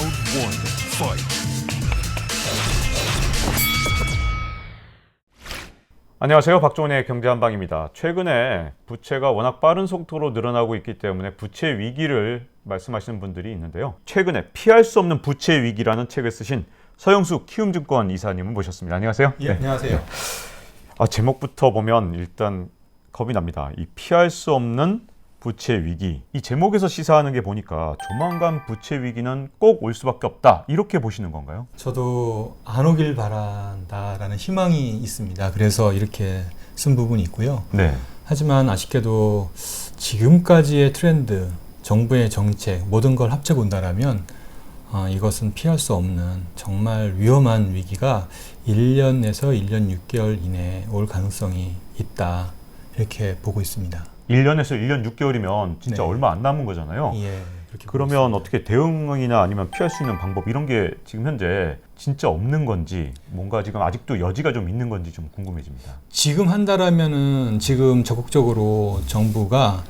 Round one, fight. 안녕하세요. 박종훈의 경제 한방입니다. 최근에 부채가 워낙 빠른 속도로 늘어나고 있기 때문에 부채 위기를 말씀하시는 분들이 있는데요. 최근에 피할 수 없는 부채 위기라는 책을 쓰신 서영수 키움증권 이사님을 모셨습니다. 안녕하세요. 예, 안녕하세요. 아, 제목부터 보면 일단 겁이 납니다. 이 피할 수 없는 부채 위기. 이 제목에서 시사하는 게 보니까 조만간 부채 위기는 꼭 올 수밖에 없다. 이렇게 보시는 건가요? 저도 안 오길 바란다라는 희망이 있습니다. 그래서 이렇게 쓴 부분이 있고요. 네. 하지만 아쉽게도 지금까지의 트렌드, 정부의 정책, 모든 걸 합쳐 본다라면 어, 이것은 피할 수 없는 정말 위험한 위기가 1년에서 1년 6개월 이내에 올 가능성이 있다. 이렇게 보고 있습니다. 1년에서 1년 6개월이면 진짜 네. 얼마 안 남은 거잖아요. 예. 그러면. 어떻게 대응이나 아니면 피할 수 있는 방법 이런 게 지금 현재 진짜 없는 건지 뭔가 지금 아직도 여지가 좀 있는 건지 좀 궁금해집니다. 지금 한다라면은 지금 적극적으로 정부가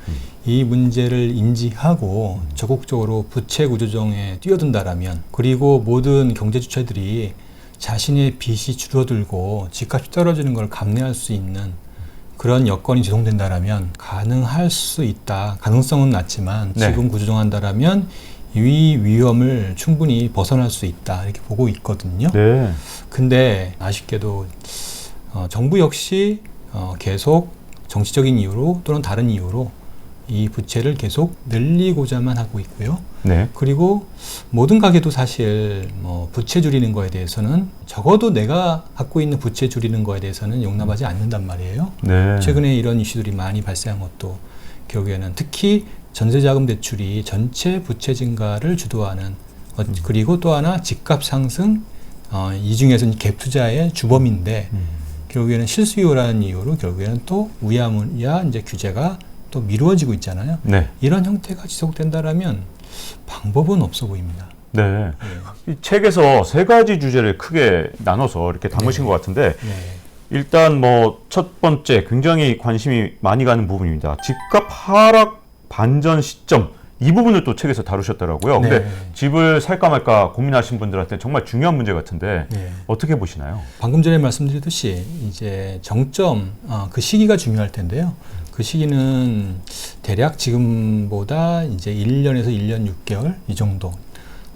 이 문제를 인지하고 적극적으로 부채 구조정에 뛰어든다라면 그리고 모든 경제 주체들이 자신의 빚이 줄어들고 집값이 떨어지는 걸 감내할 수 있는 그런 여건이 제공된다라면 가능할 수 있다. 가능성은 낮지만 네. 지금 구조정한다라면 이 위험을 충분히 벗어날 수 있다. 이렇게 보고 있거든요. 네. 근데 아쉽게도 어, 정부 역시 어, 계속 정치적인 이유로 또는 다른 이유로 이 부채를 계속 늘리고자만 하고 있고요. 네. 그리고 모든 가게도 사실 뭐 부채 줄이는 거에 대해서는 적어도 내가 갖고 있는 부채 줄이는 거에 대해서는 용납하지 않는단 말이에요. 네. 최근에 이런 이슈들이 많이 발생한 것도 결국에는 특히 전세자금 대출이 전체 부채 증가를 주도하는 어, 그리고 또 하나 집값 상승 어, 이 중에서는 갭 투자의 주범인데 음. 결국에는 실수요라는 이유로 결국에는 또 우야무야 이제 규제가 또 미루어지고 있잖아요. 네. 이런 형태가 지속된다라면 방법은 없어 보입니다. 네. 예. 이 책에서 세 가지 주제를 크게 나눠서 이렇게 담으신 네. 것 같은데 네. 일단 뭐 첫 번째 굉장히 관심이 많이 가는 부분입니다. 집값 하락 반전 시점 이 부분을 또 책에서 다루셨더라고요. 근데 네. 집을 살까 말까 고민하신 분들한테 정말 중요한 문제 같은데 네. 어떻게 보시나요? 방금 전에 말씀드렸듯이 이제 정점 어, 그 시기가 중요할 텐데요. 그 시기는 대략 지금보다 이제 1년에서 1년 6개월 이 정도.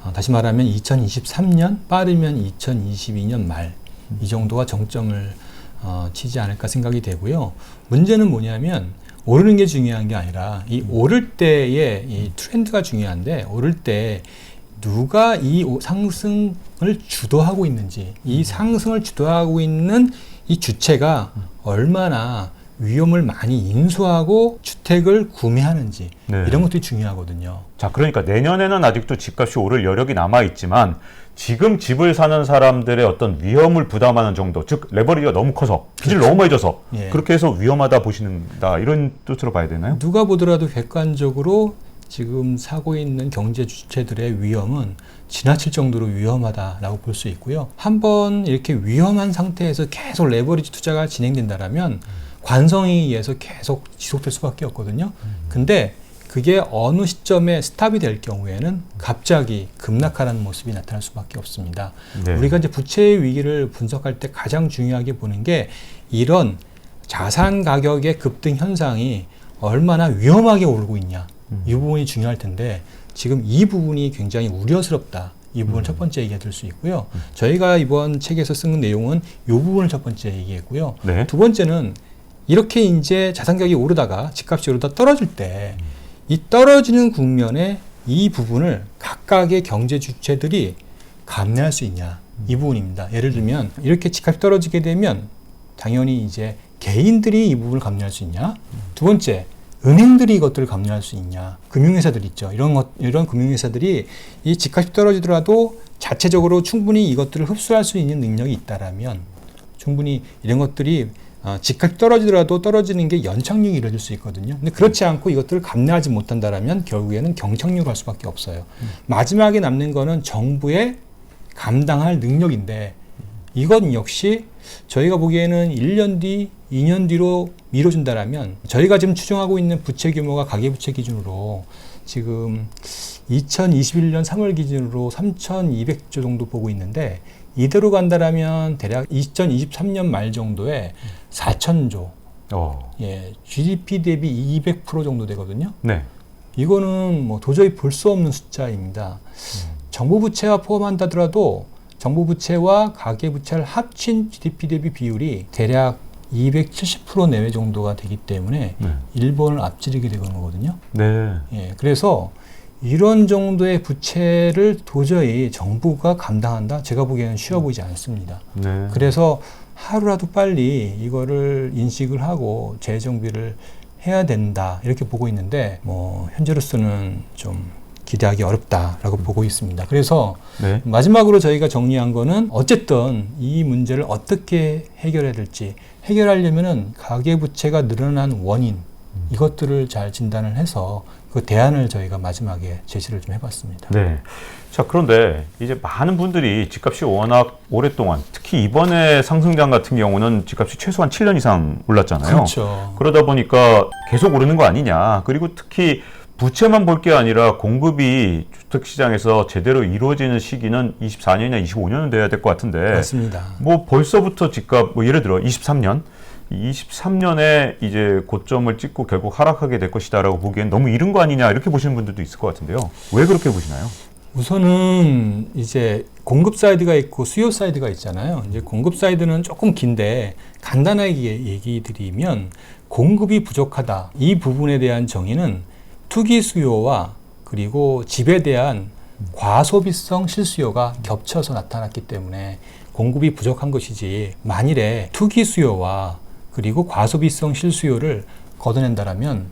어, 다시 말하면 2023년 빠르면 2022년 말 이 정도가 정점을 어, 치지 않을까 생각이 되고요. 문제는 뭐냐면 오르는 게 중요한 게 아니라 이 오를 때의 이 트렌드가 중요한데 오를 때 누가 이 오- 상승을 주도하고 있는지 이 상승을 주도하고 있는 이 주체가 얼마나 위험을 많이 인수하고 주택을 구매하는지 네. 이런 것들이 중요하거든요. 자, 그러니까 내년에는 아직도 집값이 오를 여력이 남아 있지만 지금 집을 사는 사람들의 어떤 위험을 부담하는 정도, 즉 레버리지가 너무 커서 빚을 너무 많이 져서 예. 그렇게 해서 위험하다 보시는다 이런 뜻으로 봐야 되나요? 누가 보더라도 객관적으로 지금 사고 있는 경제 주체들의 위험은 지나칠 정도로 위험하다라고 볼 수 있고요. 한번 이렇게 위험한 상태에서 계속 레버리지 투자가 진행된다라면 관성에 의해서 계속 지속될 수밖에 없거든요. 근데 그게 어느 시점에 스탑이 될 경우에는 갑자기 급락하는 모습이 나타날 수밖에 없습니다. 네. 우리가 이제 부채의 위기를 분석할 때 가장 중요하게 보는 게 이런 자산 가격의 급등 현상이 얼마나 위험하게 오르고 있냐 이 부분이 중요할 텐데 지금 이 부분이 굉장히 우려스럽다. 이 부분 첫 번째 얘기가 될 수 있고요. 저희가 이번 책에서 쓴 내용은 이 부분을 첫 번째 얘기했고요. 네. 두 번째는 이렇게 이제 자산 가격이 오르다가 집값이 오르다 떨어질 때 이 떨어지는 국면에 이 부분을 각각의 경제 주체들이 감내할 수 있냐 이 부분입니다. 예를 들면 이렇게 집값이 떨어지게 되면 당연히 이제 개인들이 이 부분을 감내할 수 있냐. 두 번째 은행들이 이것들을 감내할 수 있냐. 금융회사들 있죠. 이런 것 이런 금융회사들이 이 집값이 떨어지더라도 자체적으로 충분히 이것들을 흡수할 수 있는 능력이 있다라면 충분히 이런 것들이 어, 집값이 떨어지더라도 떨어지는 게 연착륙이 이루어질 수 있거든요. 근데 그렇지 않고 이것들을 감내하지 못한다라면 결국에는 경착륙 갈 수밖에 없어요. 마지막에 남는 거는 정부의 감당할 능력인데 이건 역시 저희가 보기에는 1년 뒤, 2년 뒤로 미뤄진다라면 저희가 지금 추정하고 있는 부채 규모가 가계 부채 기준으로 지금 2021년 3월 기준으로 3,200조 정도 보고 있는데 이대로 간다라면 대략 2023년 말 정도에 4,000조, 어. 예, GDP 대비 200% 정도 되거든요. 네. 이거는 뭐 도저히 볼 수 없는 숫자입니다. 정부 부채와 포함한다더라도 정부 부채와 가계 부채를 합친 GDP 대비 비율이 대략 270% 내외 정도가 되기 때문에 네. 일본을 앞지르게 되는 거거든요. 네. 예, 그래서 이런 정도의 부채를 도저히 정부가 감당한다? 제가 보기에는 쉬워 보이지 않습니다. 네. 그래서 하루라도 빨리 이거를 인식을 하고 재정비를 해야 된다 이렇게 보고 있는데 뭐 현재로서는 좀 기대하기 어렵다라고 보고 있습니다. 그래서 네. 마지막으로 저희가 정리한 거는 어쨌든 이 문제를 어떻게 해결해야 될지 해결하려면은 가계 부채가 늘어난 원인 이것들을 잘 진단을 해서 그 대안을 저희가 마지막에 제시를 좀 해봤습니다. 네. 자, 그런데 이제 많은 분들이 집값이 워낙 오랫동안 특히 이번에 상승장 같은 경우는 집값이 최소한 7년 이상 올랐잖아요. 그렇죠. 그러다 보니까 계속 오르는 거 아니냐. 그리고 특히 부채만 볼 게 아니라 공급이 주택 시장에서 제대로 이루어지는 시기는 24년이나 25년은 돼야 될 것 같은데 맞습니다. 뭐 벌써부터 집값 뭐 예를 들어 23년 23년에 이제 고점을 찍고 결국 하락하게 될 것이다라고 보기엔 너무 이른 거 아니냐 이렇게 보시는 분들도 있을 것 같은데요. 왜 그렇게 보시나요? 우선은 이제 공급 사이드가 있고 수요 사이드가 있잖아요. 이제 공급 사이드는 조금 긴데 간단하게 얘기 드리면 공급이 부족하다. 이 부분에 대한 정의는 투기 수요와 그리고 집에 대한 과소비성 실수요가 겹쳐서 나타났기 때문에 공급이 부족한 것이지 만일에 투기 수요와 그리고 과소비성 실수요를 걷어낸다라면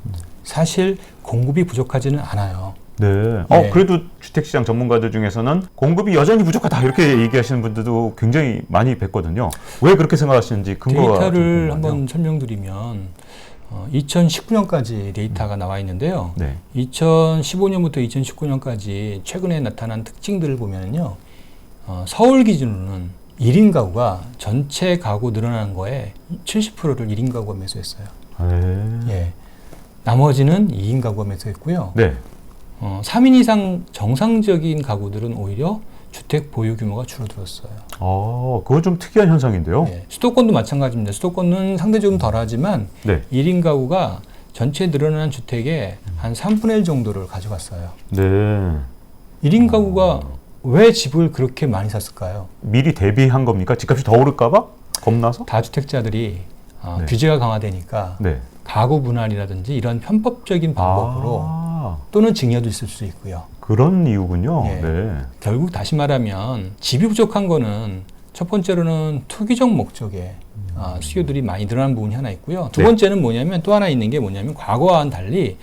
사실 공급이 부족하지는 않아요. 네. 네. 어, 그래도 주택시장 전문가들 중에서는 공급이 여전히 부족하다 이렇게 얘기하시는 분들도 굉장히 많이 뵀거든요. 왜 그렇게 생각하시는지 근거가 좀 데이터를. 한번 설명드리면 어, 2019년까지 데이터가 나와 있는데요. 네. 2015년부터 2019년까지 최근에 나타난 특징들을 보면요. 어, 서울 기준으로는 1인 가구가 전체 가구 늘어나는 거에 70%를 1인 가구가 매수했어요. 네. 예. 나머지는 2인 가구가 매수했고요. 네. 어, 3인 이상 정상적인 가구들은 오히려 주택 보유 규모가 줄어들었어요. 어, 그거 좀 특이한 현상인데요. 예. 수도권도 마찬가지입니다. 수도권은 상대적으로 덜하지만 네. 1인 가구가 전체 늘어난 주택의 한 3분의 1 정도를 가져갔어요. 네. 1인 가구가 왜 집을 그렇게 많이 샀을까요? 미리 대비한 겁니까? 집값이 더 오를까봐 겁나서? 다주택자들이 어, 네. 규제가 강화되니까 네. 가구 분할이라든지 이런 편법적인 방법으로 아, 또는 증여도 있을 수 있고요. 그런 이유군요. 예. 네. 결국 다시 말하면 집이 부족한 거는 첫 번째로는 투기적 목적의 아, 수요들이 많이 늘어난 부분이 하나 있고요. 두 네. 번째는 뭐냐면 또 하나 있는 게 뭐냐면 과거와는 달리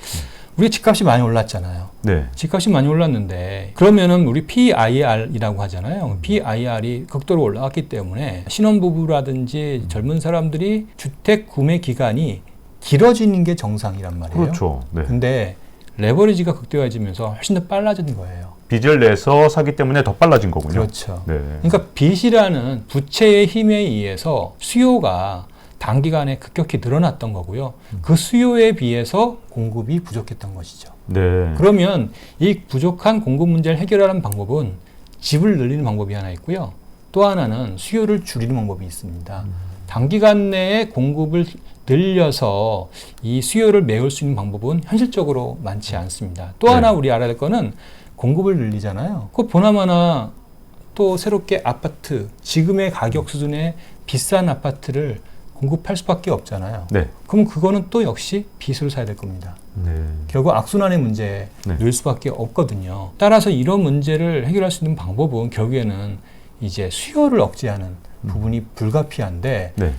우리 집값이 많이 올랐잖아요. 네. 집값이 많이 올랐는데 그러면은 우리 PIR이라고 하잖아요. PIR이 극도로 올라왔기 때문에 신혼부부라든지 젊은 사람들이 주택 구매 기간이 길어지는 게 정상이란 말이에요. 그렇죠. 네. 근데 레버리지가 극대화해지면서 훨씬 더 빨라지는 거예요. 빚을 내서 사기 때문에 더 빨라진 거군요. 그렇죠. 네. 그러니까 빚이라는 부채의 힘에 의해서 수요가 단기간에 급격히 늘어났던 거고요. 그 수요에 비해서 공급이 부족했던 것이죠. 네. 그러면 이 부족한 공급 문제를 해결하는 방법은 집을 늘리는 방법이 하나 있고요. 또 하나는 수요를 줄이는 방법이 있습니다. 단기간 내에 공급을 늘려서 이 수요를 메울 수 있는 방법은 현실적으로 많지 않습니다. 또 네. 하나 우리 알아야 될 거는 공급을 늘리잖아요. 그 보나마나 또 새롭게 아파트, 지금의 가격 수준의 비싼 아파트를 공급할 수밖에 없잖아요. 네. 그럼 그거는 또 역시 빚으로 사야 될 겁니다. 네. 결국 악순환의 문제에 네. 늘 수밖에 없거든요. 따라서 이런 문제를 해결할 수 있는 방법은 결국에는 이제 수요를 억제하는 부분이 불가피한데 네.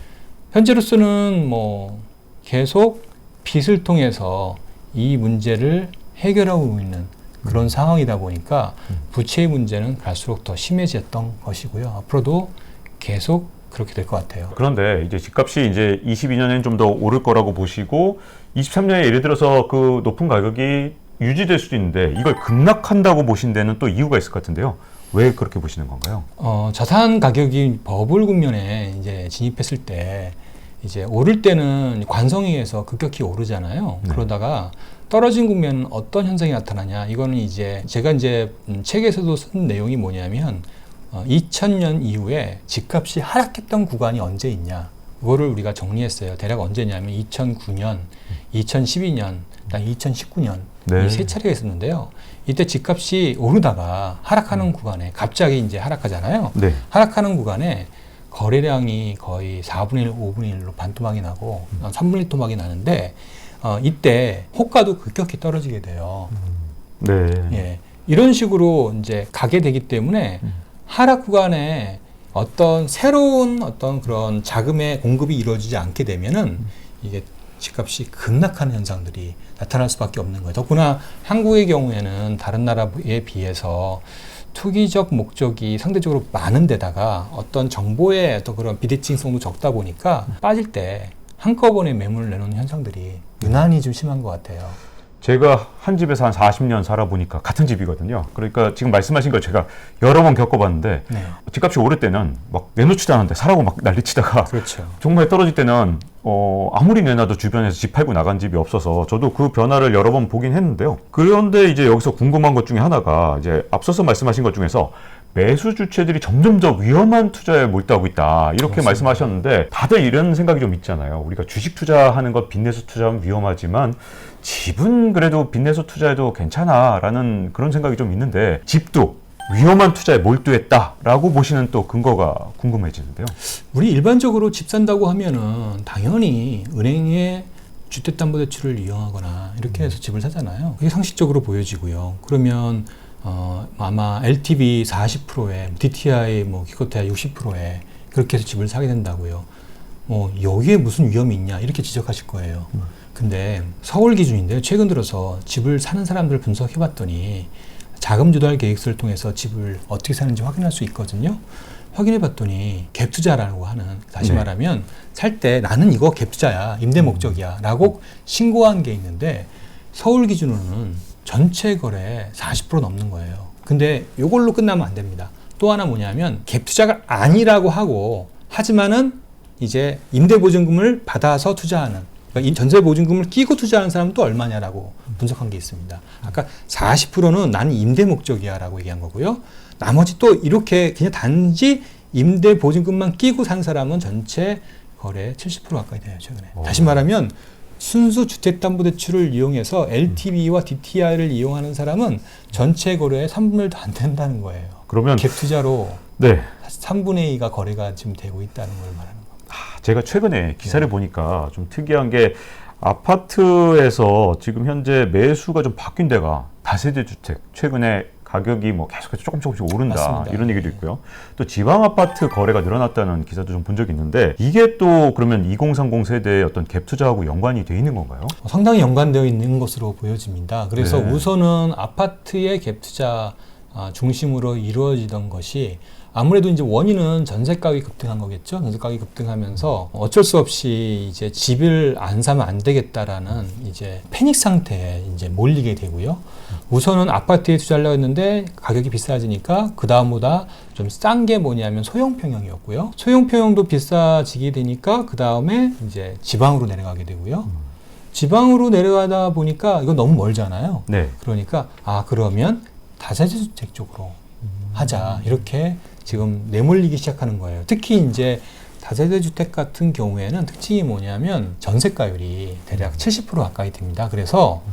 현재로서는 뭐 계속 빚을 통해서 이 문제를 해결하고 있는 그런 상황이다 보니까 부채의 문제는 갈수록 더 심해졌던 것이고요. 앞으로도 계속 그렇게 될 것 같아요. 그런데 이제 집값이 이제 22년엔 좀 더 오를 거라고 보시고 23년에 예를 들어서 그 높은 가격이 유지될 수도 있는데 이걸 급락한다고 보신 데는 또 이유가 있을 것 같은데요. 왜 그렇게 보시는 건가요? 어, 자산 가격이 버블 국면에 이제 진입했을 때 이제 오를 때는 관성에 의해서 급격히 오르잖아요. 네. 그러다가 떨어진 국면은 어떤 현상이 나타나냐? 이거는 이제 제가 이제 음, 책에서도 쓴 내용이 뭐냐면 어, 2000년 이후에 집값이 하락했던 구간이 언제 있냐? 그거를 우리가 정리했어요. 대략 언제냐면 2009년, 2012년, 그다음 2019년 네. 이세 차례가 있었는데요. 이때 집값이 오르다가 하락하는 구간에 갑자기 이제 하락하잖아요. 네. 하락하는 구간에 거래량이 거의 4분의 1, 5분의 1로 반토막이 나고 한 3분의 1 토막이 나는데 어, 이때 호가도 급격히 떨어지게 돼요. 네. 예. 이런 식으로 이제 가게 되기 때문에 음. 하락 구간에 어떤 새로운 어떤 그런 자금의 공급이 이루어지지 않게 되면은 음. 이게 집값이 급락하는 현상들이 나타날 수밖에 없는 거예요. 더구나 한국의 경우에는 다른 나라에 비해서 투기적 목적이 상대적으로 많은 데다가 어떤 정보의 어떤 그런 비대칭성도 적다 보니까 빠질 때 한꺼번에 매물을 내놓는 현상들이 유난히 좀 심한 것 같아요. 제가 한 집에서 한 40년 살아보니까 같은 집이거든요. 그러니까 지금 말씀하신 걸 제가 여러 번 겪어봤는데 네. 집값이 오를 때는 막 내놓지도 않았는데 사라고 막 난리치다가 그렇죠. 정말 떨어질 때는 어, 아무리 내놔도 주변에서 집 팔고 나간 집이 없어서 저도 그 변화를 여러 번 보긴 했는데요. 그런데 이제 여기서 궁금한 것 중에 하나가 이제 앞서서 말씀하신 것 중에서 매수 주체들이 점점 더 위험한 투자에 몰두하고 있다 이렇게 맞습니다. 말씀하셨는데 다들 이런 생각이 좀 있잖아요. 우리가 주식 투자하는 것 빚내서 투자하면 위험하지만 집은 그래도 빚내서 투자해도 괜찮아라는 그런 생각이 좀 있는데 집도 위험한 투자에 몰두했다라고 보시는 또 근거가 궁금해지는데요. 우리 일반적으로 집 산다고 하면은 당연히 은행에 주택담보대출을 이용하거나 이렇게 해서 집을 사잖아요. 그게 상식적으로 보여지고요. 그러면 어, 아마 LTV 40%에 DTI 뭐 기껏해야 60%에 그렇게 해서 집을 사게 된다고요. 뭐 여기에 무슨 위험이 있냐 이렇게 지적하실 거예요. 근데 서울 기준인데요. 최근 들어서 집을 사는 사람들 분석해 봤더니 자금 조달 계획서를 통해서 집을 어떻게 사는지 확인할 수 있거든요. 확인해 봤더니 갭 투자라고 하는 다시 네. 말하면 살 때 나는 이거 갭 투자야 임대 목적이야라고 신고한 게 있는데 서울 기준으로는 전체 거래 40% 넘는 거예요. 근데 이걸로 끝나면 안 됩니다. 또 하나 뭐냐면 갭 투자가 아니라고 하고 하지만은 이제 임대 보증금을 받아서 투자하는 그러니까 이 전세 보증금을 끼고 투자하는 사람은 또 얼마냐라고 분석한 게 있습니다. 아까 40%는 나는 임대 목적이야라고 얘기한 거고요. 나머지 또 이렇게 그냥 단지 임대 보증금만 끼고 산 사람은 전체 거래 70% 가까이 돼요 최근에. 오. 다시 말하면 순수 주택담보대출을 이용해서 LTV와 DTI를 이용하는 사람은 전체 거래의 3분의 1도 안 된다는 거예요. 그러면 갭 투자로 네 3분의 2가 거래가 지금 되고 있다는 걸 말하는 겁니다. 제가 최근에 네. 기사를 보니까 좀 특이한 게 아파트에서 지금 현재 매수가 좀 바뀐 데가 다세대 주택 최근에 가격이 뭐 계속해서 조금 조금씩 오른다 맞습니다. 이런 얘기도 있고요. 또 지방 아파트 거래가 늘어났다는 기사도 좀 본 적이 있는데 이게 또 그러면 2030 세대의 어떤 갭 투자하고 연관이 돼 있는 건가요? 상당히 연관되어 있는 것으로 보여집니다. 그래서 네. 우선은 아파트의 갭 투자 아, 중심으로 이루어지던 것이 아무래도 이제 원인은 전세 가격이 급등한 거겠죠. 전세 가격이 급등하면서 어쩔 수 없이 이제 집을 안 사면 안 되겠다라는 이제 패닉 상태에 이제 몰리게 되고요. 우선은 아파트에 투자를 했는데 가격이 비싸지니까 그 다음보다 좀 싼 게 뭐냐면 소형 평형이었고요. 소형 평형도 비싸지게 되니까 그 다음에 이제 지방으로 내려가게 되고요. 지방으로 내려가다 보니까 이건 너무 멀잖아요. 네. 그러니까 아 그러면 다세대 주택 쪽으로 하자 이렇게 지금 내몰리기 시작하는 거예요. 특히 이제 다세대 주택 같은 경우에는 특징이 뭐냐면 전세가율이 대략 70% 가까이 됩니다. 그래서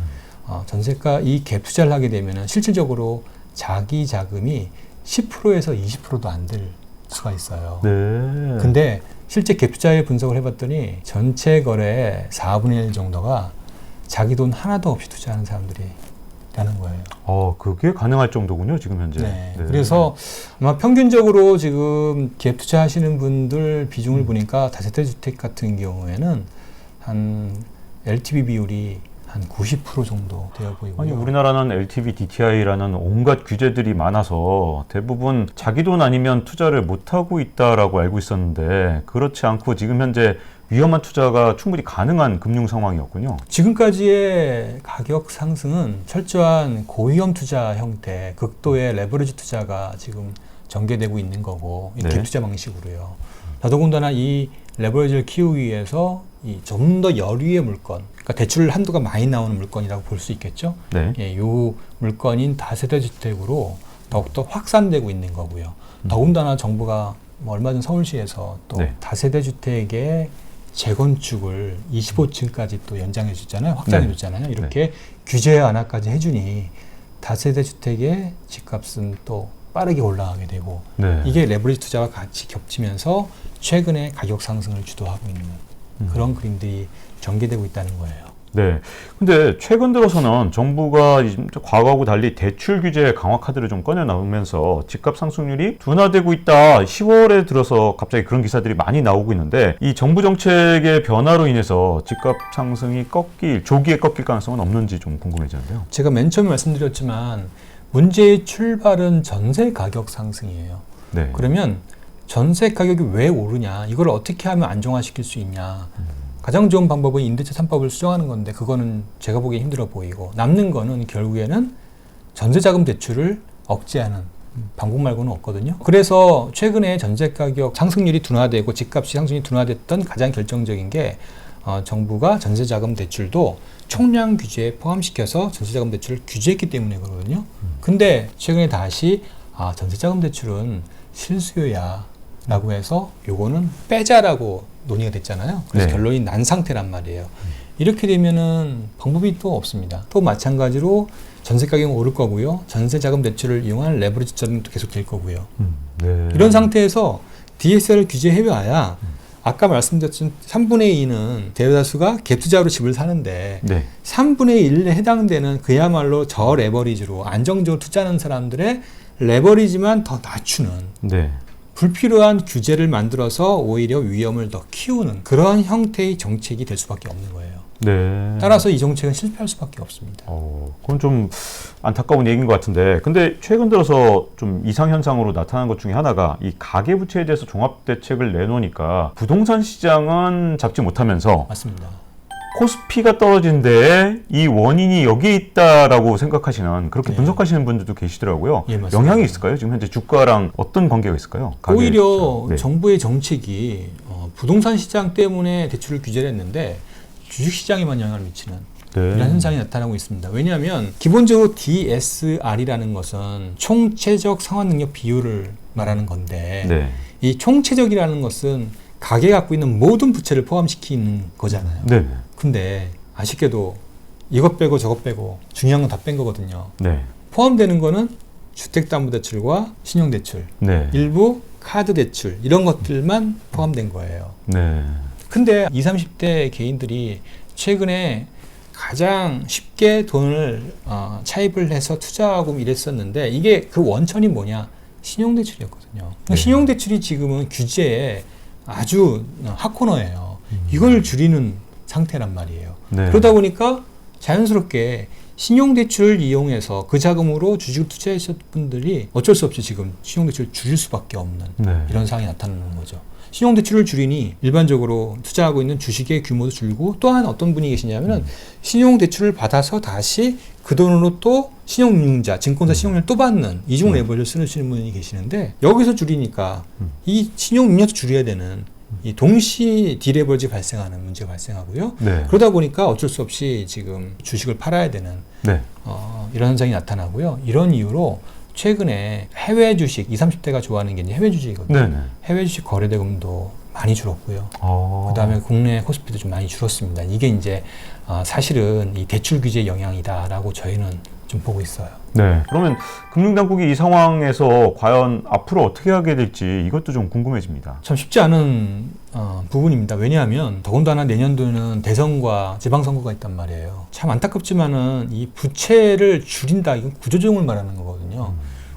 어, 전세가 이 갭 투자를 하게 되면은 실질적으로 자기 자금이 10%에서 20%도 안 될 수가 있어요. 네. 근데 실제 갭 투자의 분석을 해봤더니 전체 거래의 4분의 1 정도가 자기 돈 하나도 없이 투자하는 사람들이 라는 거예요. 어 그게 가능할 정도군요 지금 현재. 네. 그래서 아마 평균적으로 지금 갭 투자하시는 분들 비중을 보니까 다세대 주택 같은 경우에는 한 LTV 비율이 한 90% 정도 되어 보이고요. 아니 우리나라는 LTV, DTI라는 온갖 규제들이 많아서 대부분 자기 돈 아니면 투자를 못 하고 있다라고 알고 있었는데 그렇지 않고 지금 현재 위험한 투자가 충분히 가능한 금융 상황이었군요. 지금까지의 가격 상승은 철저한 고위험 투자 형태, 극도의 레버리지 투자가 지금 전개되고 있는 거고 이 네. 갭 투자 방식으로요. 더더군다나 이 레버리지를 키우기 위해서 좀 더 여류의 물건, 그러니까 대출 한도가 많이 나오는 물건이라고 볼 수 있겠죠. 네. 예, 요 물건인 다세대 주택으로 더욱더 확산되고 있는 거고요. 더군다나 정부가 뭐 얼마 전 서울시에서 또 네. 다세대 주택의 재건축을 25층까지 또 연장해 줬잖아요. 확장해 네. 줬잖아요. 이렇게 규제 완화까지 해주니 다세대 주택의 집값은 또 빠르게 올라가게 되고 네. 이게 레버리지 투자와 같이 겹치면서 최근에 가격 상승을 주도하고 있는 음. 그런 그림들이 전개되고 있다는 거예요. 네. 근데 최근 들어서는 정부가 이 과거하고 달리 대출 규제 강화 카드를 좀 꺼내 나오면서 집값 상승률이 둔화되고 있다. 10월에 들어서 갑자기 그런 기사들이 많이 나오고 있는데 이 정부 정책의 변화로 인해서 집값 상승이 꺾일 조기에 꺾일 가능성은 없는지 좀 궁금해지는데요. 제가 맨 처음에 말씀드렸지만 문제의 출발은 전세 가격 상승이에요. 네. 그러면 전세 가격이 왜 오르냐? 이걸 어떻게 하면 안정화시킬 수 있냐? 가장 좋은 방법은 임대차 3법을 수정하는 건데 그거는 제가 보기에 힘들어 보이고 남는 거는 결국에는 전세자금 대출을 억제하는 방법 말고는 없거든요. 그래서 최근에 전세 가격 상승률이 둔화되고 집값이 상승이 둔화됐던 가장 결정적인 게 어, 정부가 전세자금 대출도 총량 규제에 포함시켜서 전세자금 대출을 규제했기 때문에 그러거든요. 근데 최근에 다시 아, 전세자금 대출은 실수요야 라고 해서 요거는 빼자라고 논의가 됐잖아요. 그래서 네. 결론이 난 상태란 말이에요. 이렇게 되면은 방법이 또 없습니다. 또 마찬가지로 전세 가격이 오를 거고요. 전세 자금 대출을 이용한 레버리지 자금도 계속 될 거고요. 음, 네. 이런 상태에서 DSR을 규제해 와야 아까 말씀드렸던 3분의 2는 대다수가 갭 투자로 집을 사는데 네. 3분의 1에 해당되는 그야말로 저 레버리지로 안정적으로 투자하는 사람들의 레버리지만 더 낮추는 네. 불필요한 규제를 만들어서 오히려 위험을 더 키우는 그런 형태의 정책이 될 수밖에 없는 거예요. 네. 따라서 이 정책은 실패할 수밖에 없습니다. 어, 그건 좀 안타까운 얘기인 것 같은데, 근데 최근 들어서 좀 이상 현상으로 나타난 것 중에 하나가 이 가계 부채에 대해서 종합 대책을 내놓으니까 부동산 시장은 잡지 못하면서 맞습니다. 코스피가 떨어진데 이 원인이 여기에 있다라고 생각하시는 그렇게 네. 분석하시는 분들도 계시더라고요. 예, 맞습니다. 영향이 있을까요? 지금 현재 주가랑 어떤 관계가 있을까요? 가계 오히려. 네. 정부의 정책이 어, 부동산 시장 때문에 대출을 규제를 했는데 주식 시장에만 영향을 미치는 이런 네. 현상이 나타나고 있습니다. 왜냐하면 기본적으로 DSR이라는 것은 총체적 상환 능력 비율을 말하는 건데 네. 이 총체적이라는 것은 가계가 갖고 있는 모든 부채를 포함시키는 거잖아요. 네. 근데 아쉽게도 이것 빼고 저것 빼고 중요한 건 다 뺀 거거든요. 네. 포함되는 거는 주택담보대출과 신용대출, 네. 일부 카드 대출 이런 것들만 포함된 거예요. 네. 근데 20, 30대 개인들이 최근에 가장 쉽게 돈을 어, 차입을 해서 투자하고 이랬었는데 이게 그 원천이 뭐냐? 신용대출이었거든요. 그러니까 네. 신용대출이 지금은 규제에 아주 핫코너예요. 이걸 줄이는 상태란 말이에요. 네. 그러다 보니까 자연스럽게 신용대출을 이용해서 그 자금으로 주식을 투자하셨던 분들이 어쩔 수 없이 지금 신용대출을 줄일 수밖에 없는 네. 이런 상황이 나타나는 거죠. 신용대출을 줄이니 일반적으로 투자하고 있는 주식의 규모도 줄고 또한 어떤 분이 계시냐면은 신용대출을 받아서 다시 그 돈으로 또 신용융자, 증권사 신용을 또 받는 이중 레버리를 쓰시는 분이 계시는데 여기서 줄이니까 음. 이 신용융자도 줄여야 되는 이 동시 디레버리지 발생하는 문제가 발생하고요. 네. 그러다 보니까 어쩔 수 없이 지금 주식을 팔아야 되는 네. 어, 이런 현상이 나타나고요. 이런 이유로 최근에 해외 주식, 20, 30대가 좋아하는 게 이제 해외 주식이거든요. 네. 네. 해외 주식 거래 대금도 많이 줄었고요. 어. 그다음에 국내 코스피도 좀 많이 줄었습니다. 이게 이제 어, 사실은 이 대출 규제 영향이다라고 저희는 좀 보고 있어요. 네. 그러면 금융당국이 이 상황에서 과연 앞으로 어떻게 하게 될지 이것도 좀 궁금해집니다. 참 쉽지 않은 어, 부분입니다. 왜냐하면 더군다나 내년도에는 대선과 지방선거가 있단 말이에요. 참 안타깝지만은 이 부채를 줄인다 이건 구조조정을 말하는 거거든요.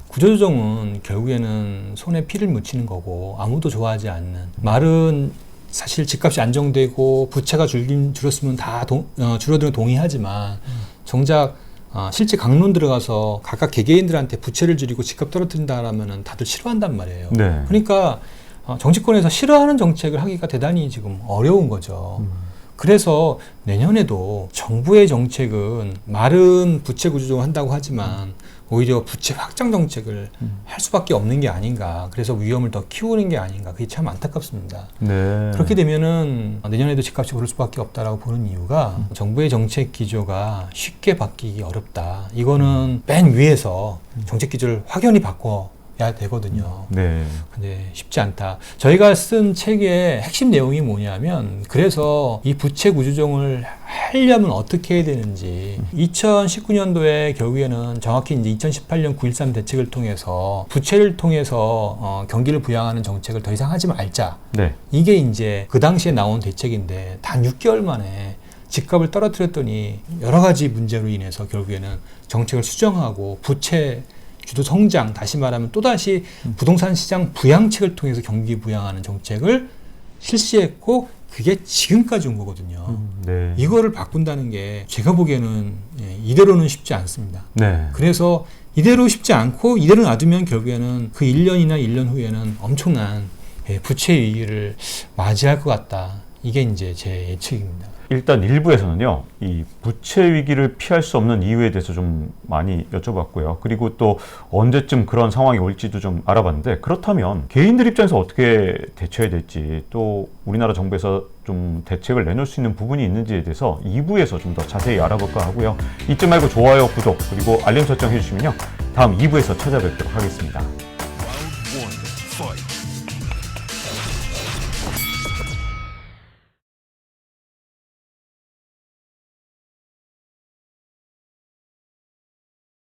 구조조정은 결국에는 손에 피를 묻히는 거고 아무도 좋아하지 않는 말은 사실 집값이 안정되고 부채가 줄긴 줄었으면 다 동, 어, 줄어드는 동의하지만 정작 어, 실제 강론 들어가서 각각 개개인들한테 부채를 줄이고 집값 떨어뜨린다라면은 다들 싫어한단 말이에요. 네. 그러니까 어, 정치권에서 싫어하는 정책을 하기가 대단히 지금 어려운 거죠. 음. 그래서 내년에도 정부의 정책은 말은 부채 구조 조정 한다고 하지만 오히려 부채 확장 정책을 할 수밖에 없는 게 아닌가. 그래서 위험을 더 키우는 게 아닌가. 그게 참 안타깝습니다. 네. 그렇게 되면은 내년에도 집값이 오를 수밖에 없다라고 보는 이유가 정부의 정책 기조가 쉽게 바뀌기 어렵다. 이거는 맨 위에서 정책 기조를 확연히 바꿔야 되거든요. 네. 근데 쉽지 않다. 저희가 쓴 책의 핵심 내용이 뭐냐면 그래서 이 부채 구조정을 하려면 어떻게 해야 되는지 2019년도에 결국에는 정확히 이제 2018년 9.13 대책을 통해서 부채를 통해서 어, 경기를 부양하는 정책을 더 이상 하지 말자. 네. 이게 이제 그 당시에 나온 대책인데 단 6개월 만에 집값을 떨어뜨렸더니 여러 가지 문제로 인해서 결국에는 정책을 수정하고 부채 주도 성장 다시 말하면 또다시 부동산 시장 부양책을 통해서 경기 부양하는 정책을 실시했고 그게 지금까지 온 거거든요. 네. 이거를 바꾼다는 게 제가 보기에는 예, 이대로는 쉽지 않습니다. 네. 그래서 이대로 쉽지 않고 이대로 놔두면 결국에는 그 1년이나 1년 후에는 엄청난 예, 부채 위기를 맞이할 것 같다. 이게 이제 제 예측입니다. 일단 일부에서는요, 이 부채 위기를 피할 수 없는 이유에 대해서 좀 많이 여쭤봤고요. 그리고 또 언제쯤 그런 상황이 올지도 좀 알아봤는데, 그렇다면 개인들 입장에서 어떻게 대처해야 될지, 또 우리나라 정부에서 좀 대책을 내놓을 수 있는 부분이 있는지에 대해서 2부에서 좀 더 자세히 알아볼까 하고요. 잊지 말고 좋아요, 구독, 그리고 알림 설정 해주시면요. 다음 2부에서 찾아뵙도록 하겠습니다.